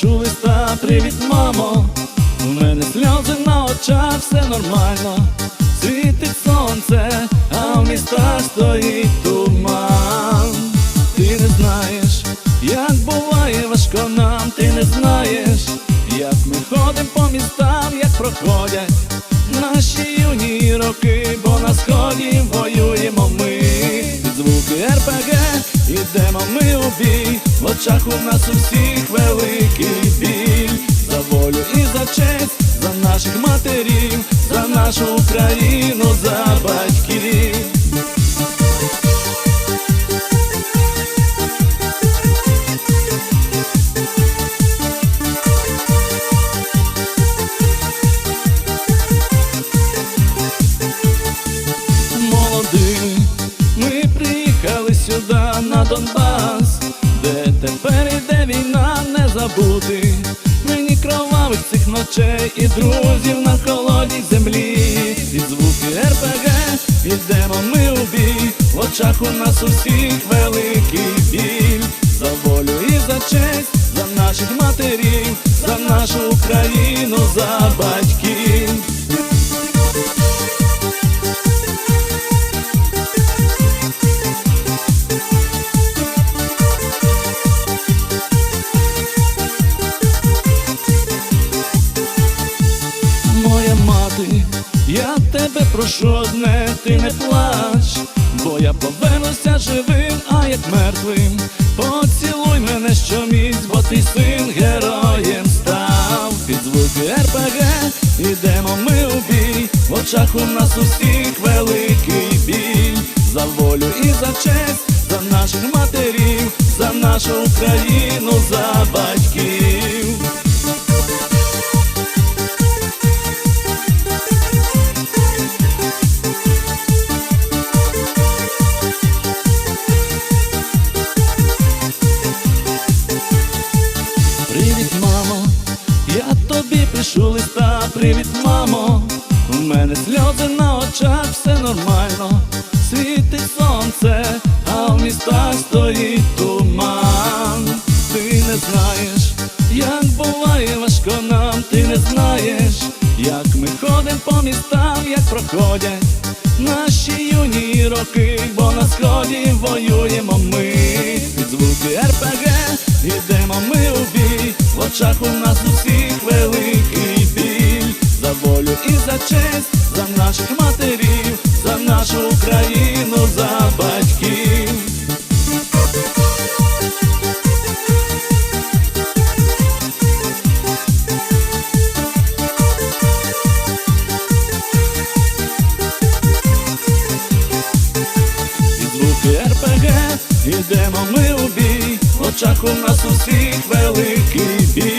пишу листа, привіт, мамо. У мене сльози на очах, все нормально. Світить сонце, а в містах стоїть туман. Ти не знаєш, як буває важко нам, ти не знаєш, як ми ходимо по містам, як проходять наші юні роки, бо на сході воюємо ми. Звуки РПГ ідемо ми у бій, в очах у нас усіх великий нашу Україну, за батьків. молодими Ми приїхали сюди на Донбас, де тепер іде війна не забути. Мені кровавих цих ночей і друзів на холодній землі. Ідемо ми у бій, в очах у нас усіх великий біль. За волю і за честь, за наших матерів, за нашу Україну, за батьків. Тебе прошу одне, ти не плач, бо я повернуся живим, а як мертвим. Поцілуй мене щоміць, бо твій син героєм став. Під звуки РПГ ідемо ми у бій, в очах у нас усіх великий біль. За волю і за честь, за наших матерів, за нашу Україну, за батьків. Привіт, мамо. У мене сльози на очах, все нормально. Світить сонце, а в містах стоїть туман. Ти не знаєш, як буває важко нам, ти не знаєш, як ми ходимо по містам, як проходять наші юні роки, бо на сході воюємо ми. Під звуки РПГ ідемо ми у бій, в очах у нас наших матерів, за нашу Україну, за батьків. Під звуки РПГ ідемо ми у бій, в очах у нас усіх великий біль,